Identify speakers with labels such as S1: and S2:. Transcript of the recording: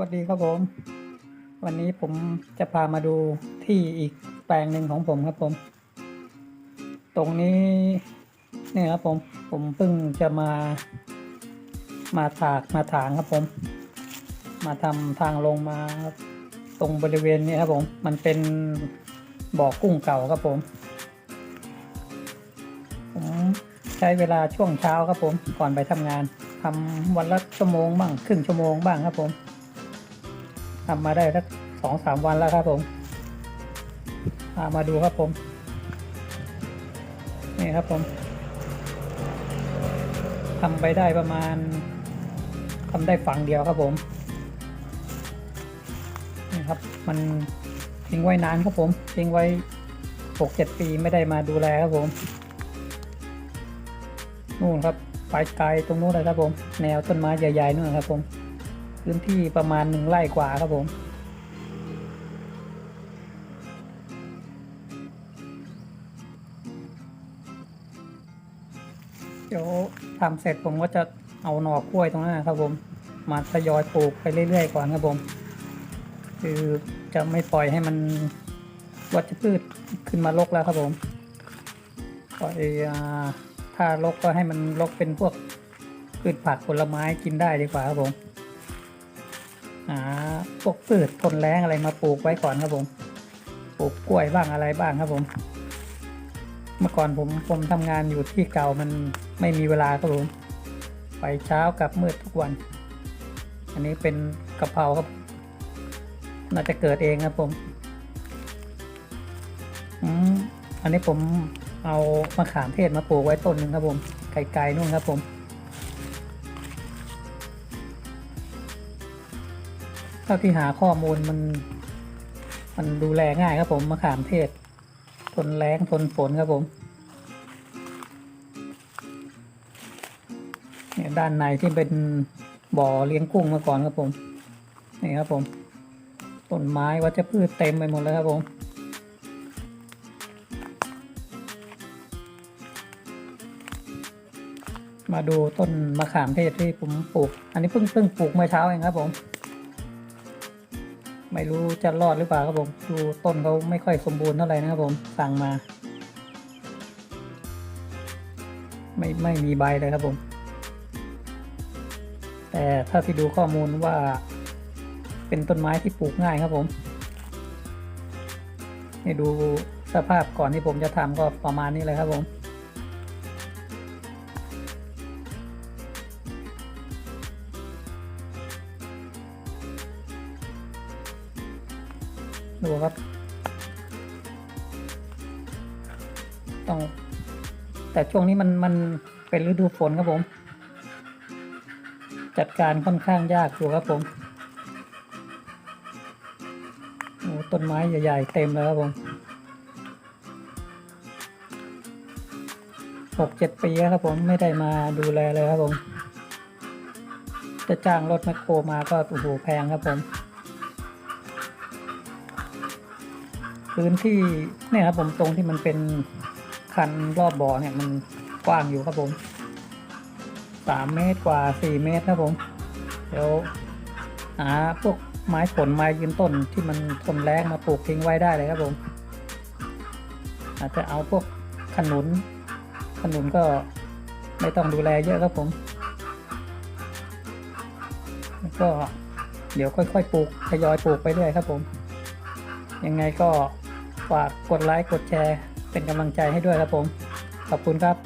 S1: วัสดีครับผม วันนี้ผมจะพามาดูที่อีกแปลงหนึ่งของผมครับผม ตรงนี้เนี่ยครับผมผมเพิ่งจะมา มาถากมาถางครับผม มาทำทางลงมาตรงบริเวณนี้ครับผม มันเป็นบ่อกุ้งเก่าครับผม ผมใช้เวลาช่วงเช้าครับผมก่อนไปทำงานทำวันละชั่วโมงบ้างครึ่งชั่วโมงบ้างครับผม ทำมาได้สักสองสามวันแล้วครับผมพามาดูครับผม นี่ครับผมทำไปได้ประมาณทำได้ฝั่งเดียวครับผมนี่ครับ มันทิ้งไว้นานครับผมทิ้งไว้หกเจ็ดปีไม่ได้มาดูแลครับผมนู่นครับปลายไกลตรงนู้นเลยครับผม แนวต้นไม้ใหญ่ๆนู่นครับผม พื้นที่ประมาณหนึ่งไร่กว่าครับผม เดี๋ยวทำเสร็จผมก็จะเอาหน่อกล้วยตรงนั้นครับผม มาทยอยปลูกไปเรื่อยๆก่อนครับผม คือจะไม่ปล่อยให้มันวัชพืชขึ้นมารกแล้วครับผมปล่อยอถ้ารกก็ให้มันรกเป็นพวกพืชผักผลไม้กินได้ดีกว่าครับผม หาพวกพืชทนแรงอะไรมาปลูกไว้ก่อนครับผม ปลูกกล้วยบ้างอะไรบ้างครับผม เมื่อก่อนผมผมทำงานอยู่ที่เก่ามันไม่มีเวลาครับผม ไปเช้ากับมืดทุกวัน อันนี้เป็นกะเพราครับ น่าจะเกิดเองครับผมอืมอันนี้ผมเอามะขามเทศมาปลูกไว้ต้นหนึ่งครับผมไกลๆนู่นครับผม เท่าที่หาข้อมูลมันมันดูแลง่ายครับผมมะขามเทศ ทนแรงทนฝนครับผมเนี่ยด้านในที่เป็นบ่อเลี้ยงกุ้งมาก่อนครับผมนี่ครับผมต้นไม้วัชพืชเต็มไปหมดเลยครับผมมาดูต้นมะขามเทศที่ผมปลูก อันนี้เพิ่งเพิ่งปลูกเมื่อเช้าเองครับผม ไม่รู้จะรอดหรือเปล่าครับผมดูต้นเขาไม่ค่อยสมบูรณ์เท่าไหร่นะครับผมสั่งมา ไม่ไม่มีใบเลยครับผม แต่ถ้าที่ดูข้อมูลว่า เป็นต้นไม้ที่ปลูกง่ายครับผมนี่ดูสภาพก่อนที่ผมจะทำก็ประมาณนี้เลยครับผม ดูครับ ต้อง แต่ช่วงนี้มันมันเป็นฤดูฝนครับผม จัดการค่อนข้างยากอยู่ครับผมโอ้ต้นไม้ใหญ่ๆเต็มเลยครับผมหกเจ็ดปีแล้วครับผมไม่ได้มาดูแลเลยครับผม จะจ้างรถแมคโครมาก็โอ้โหแพงครับผม พื้นที่เนี่ยครับผมตรงที่มันเป็นคันรอบบ่อเนี่ยมันกว้างอยู่ครับผมสามเมตรกว่าสี่เมตรครับผม เดี๋ยวหาพวกไม้ผลไม้ยืนต้นที่มันทนแรงมาปลูกทิ้งไว้ได้เลยครับผม อาจจะเอาพวกขนุน ขนุนก็ไม่ต้องดูแลเยอะครับผมแล้วก็เดี๋ยวค่อยๆปลูกทยอยปลูกไปเรื่อยครับผม ยังไงก็ ฝากกดไลค์กดแชร์ เป็นกำลังใจให้ด้วยครับผม ขอบคุณครับ